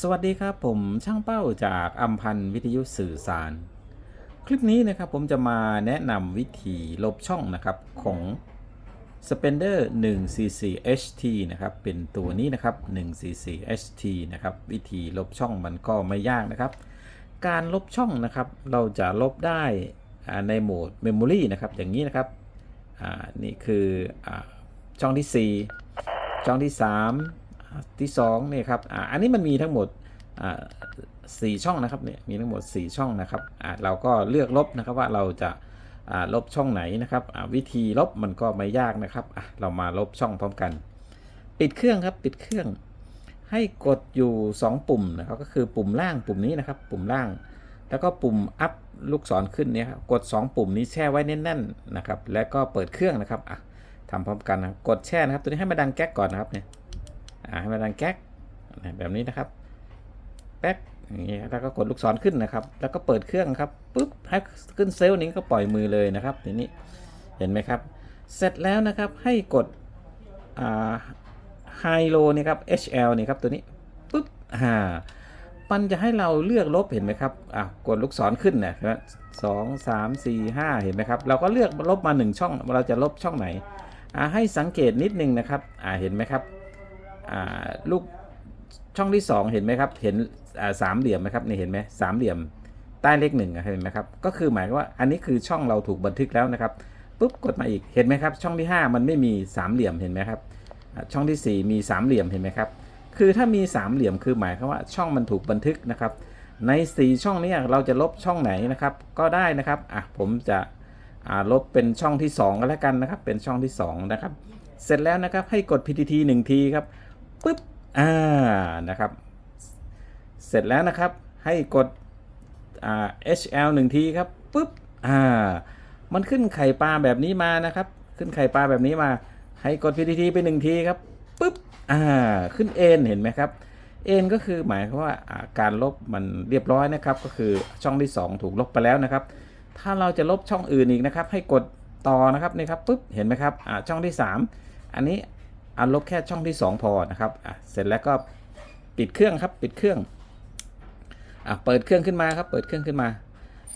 สวัสดีครับผมช่างเป้าจากอัมพันธ์วิทยุสื่อสาร คลิปนี้นะครับผมจะมาแนะนำวิธีลบช่องนะครับของ Spender 144 HT นะครับเป็นตัวนี้นะครับ144 HT นะครับวิธีลบช่องมันก็ไม่ยากนะครับ การลบช่องนะครับเราจะลบได้ในโหมด Memory นะครับอย่างนี้นะครับนี่คืออช่องที่ 4 ช่องที่ 3 ที่2นี่ยครับออันนี้มันมีทั้งหมดสี่ช่องนะครับเนี่ยมีทั้งหมด 4 ช่องนะครับเราก็เลือกลบนะครับว่าเราจะลบช่องไหนนะครับวิธีลบมันก็ไม่ยากนะครับเรามาลบช่องพร้อมกัน ปิดเครื่องครับปิดเครื่อง ให้กดอยู่ 2 ปุ่มนะครับก็คือปุ่มล่างปุ่มนี้นะครับ ปุ่มล่าง แล้วก็ปุ่มอัพลูกศรขึ้นเนี่ยครับกด 2 ปุ่มนี้แช่ไว้แน่นๆนะครับแล้วก็เปิดเครื่องนะครับทำพร้อมกันนะกดแช่นะครับตัวนี้ให้มาดังแก๊กก่อนนะครับเนี่ย ให้มาดังแก๊กแบบนี้นะครับแป๊กอย่างนี้แล้วก็กดลูกศรขึ้นนะครับ แล้วก็เปิดเครื่องครับปุ๊บให้ขึ้นเซลล์นี้ก็ปล่อยมือเลยนะครับทีนี้เห็นไหมครับ เสร็จแล้วนะครับให้กดไฮโลนี่ครับ HL นี่ครับตัวนี้ปุ๊บอ่ามันจะให้เราเลือกลบเห็นไหมครับอะกดลูกศรขึ้นนะสองสามสี่ห้าเห็นไหมครับ เราก็เลือกลบมาหนึ่งช่อง เราจะลบช่องไหนอ่าให้สังเกตนิดนึงนะครับอ่าเห็นไหมครับ ลูกช่องที่สองเห็นไหมครับ เห็นสามเหลี่ยมไหมครับนี่เห็นไหมสามเหลี่ยมใต้เลขหนึ่งเห็นไหมครับ ก็คือหมายว่าอันนี้คือช่องเราถูกบันทึกแล้วนะครับปุ๊บกดมาอีกเห็นไหมครับ ช่องที่ห้ามันไม่มีสามเหลี่ยมเห็นไหมครับ ช่องที่สี่มีสามเหลี่ยมเห็นไหมครับ คือถ้ามีสามเหลี่ยมคือหมายความว่าช่องมันถูกบันทึกนะครับ ใน 4 ช่องนี้เราจะลบช่องไหนนะครับ ก็ได้นะครับอะผมจะลบเป็นช่องที่ 2 ก็แล้วกันนะครับ เป็นช่องที่2นะครับเสร็จแล้วนะครับให้กด PTT 1ทีครับ ปึ๊บอ่านะครับ เสร็จแล้วนะครับให้กดอ่า HL 1ทีครับปึ๊บอ่ามันขึ้นไข่ปลาแบบนี้มานะครับ ขึ้นไข่ปลาแบบนี้มา ให้กด PTT ไป1ทีครับปึ๊บอ่าขึ้นเอ็นเห็นไหมครับเอ็นก็คือหมายความว่าการลบมันเรียบร้อยนะครับ ก็คือช่องที่ 2 ถูกลบไปแล้วนะครับ ถ้าเราจะลบช่องอื่นอีกนะครับ ให้กดต่อนะครับนี่ครับปุ๊บเห็นไหมครับอ่าช่องที่ 3 อันนี้ อ่าลบแค่ช่องที่ 2 พอนะครับอ่าเสร็จแล้วก็ปิดเครื่องครับปิดเครื่องอ่าเปิดเครื่องขึ้นมาครับ เปิดเครื่องขึ้นมา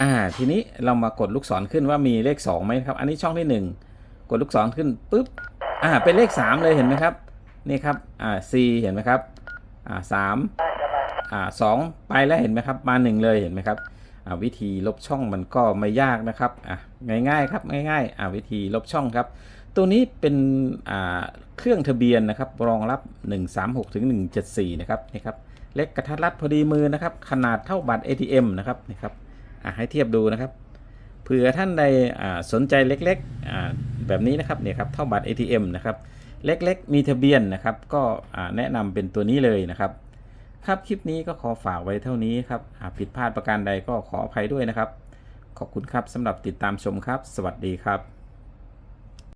อ่าทีนี้เรามากดลูกศรขึ้นว่ามีเลข2ไหมครับ อันนี้ช่องที่ 1 กดลูกศรขึ้นปุ๊บอ่าเป็นเลข 3 เลยเห็นไหมครับนี่ครับอ่า C เห็นไหมครับอ่าสามอ่าสองไปแล้วเห็นไหมครับ มาหนึ่งเลยเห็นไหมครับอ่าวิธีลบช่องมันก็ไม่ยากนะครับอ่าง่ายๆครับง่ายๆอ่าวิธีลบช่องครับ ตัวนี้เป็นเครื่องทะเบียนนะครับรองรับ 136ถึง174 นะครับนี่ครับเล็กกระทัดรัดพอดีมือนะครับ ขนาดเท่าบัตร ATM นะครับนี่ครับให้เทียบดูนะครับเผื่อท่านใดสนใจเล็กๆแบบนี้นะครับเนี่ยครับเท่าบัตร ATM นะครับเล็กๆ มีทะเบียนนะครับ ก็แนะนำเป็นตัวนี้เลยนะครับ ครับคลิปนี้ก็ขอฝากไว้เท่านี้ครับผิดพลาดประการใดก็ขออภัยด้วยนะครับ ขอบคุณครับสำหรับติดตามชมครับ สวัสดีครับ